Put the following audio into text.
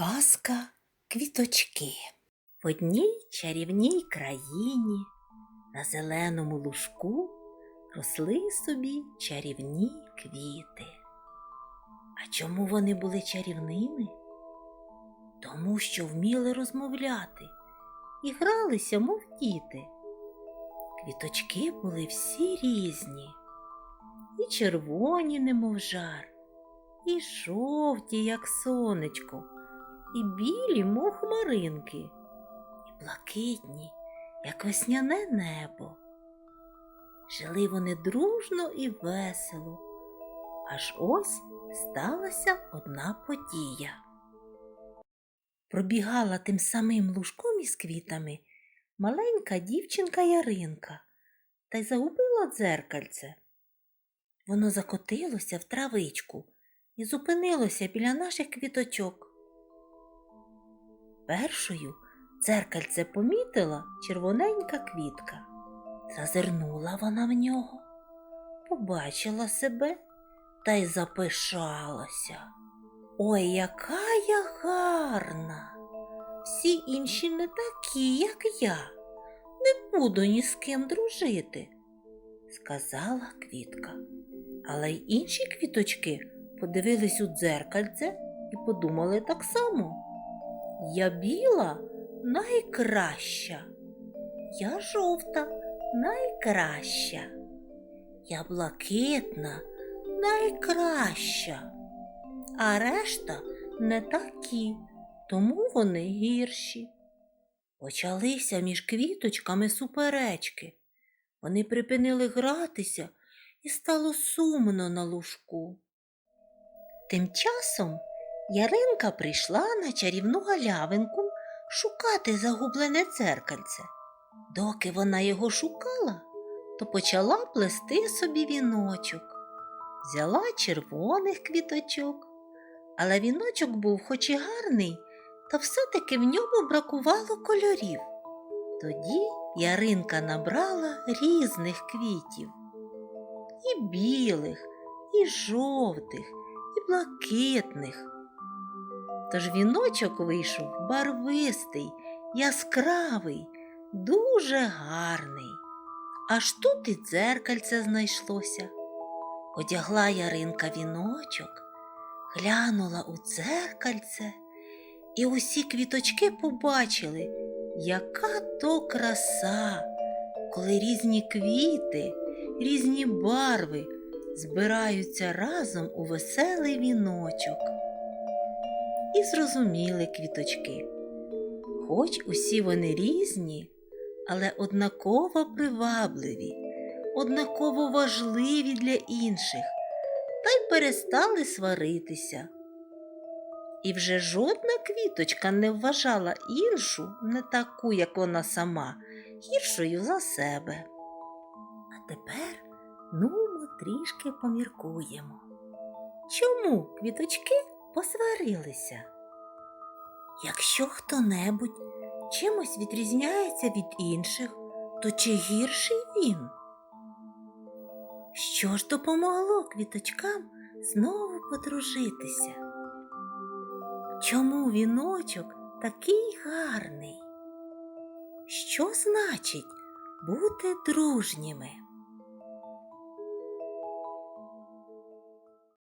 Казка Квіточки. В одній чарівній країні на зеленому лужку росли собі чарівні квіти. А чому вони були чарівними? Тому що вміли розмовляти і гралися, мов діти. Квіточки були всі різні, і червоні, немов жар, і жовті, як сонечко, і білі, мов хмаринки, і блакитні, як весняне небо. Жили вони дружно і весело, аж ось сталася одна подія. Пробігала тим самим лужком із квітами маленька дівчинка Яринка та й загубила дзеркальце. Воно закотилося в травичку і зупинилося біля наших квіточок. Першою дзеркальце помітила червоненька квітка. Зазирнула вона в нього, побачила себе та й запишалася. Ой, яка я гарна! Всі інші не такі, як я. Не буду ні з ким дружити, сказала квітка. Але й інші квіточки подивились у дзеркальце і подумали так само. Я біла найкраща, я жовта найкраща, я блакитна найкраща, а решта не такі, тому вони гірші. Почалися між квіточками суперечки. Вони припинили гратися і стало сумно на лужку. Тим часом Яринка прийшла на чарівну галявинку шукати загублене дзеркальце. Доки вона його шукала, то почала плести собі віночок. Взяла червоних квіточок, але віночок був хоч і гарний, та все-таки в ньому бракувало кольорів. Тоді Яринка набрала різних квітів і білих, і жовтих, і блакитних. Тож віночок вийшов барвистий, яскравий, дуже гарний. Аж тут і дзеркальце знайшлося. Одягла Яринка віночок, глянула у дзеркальце, і усі квіточки побачили, яка то краса, коли різні квіти, різні барви збираються разом у веселий віночок. І зрозуміли квіточки. Хоч усі вони різні, але однаково привабливі, однаково важливі для інших, та й перестали сваритися. І вже жодна квіточка не вважала іншу, не таку, як вона сама, гіршою за себе. А тепер нумо трішки поміркуємо. Чому квіточки посварилися? Якщо хто-небудь чимось відрізняється від інших, то чи гірший він? Що ж допомогло квіточкам знову подружитися? Чому віночок такий гарний? Що значить бути дружніми?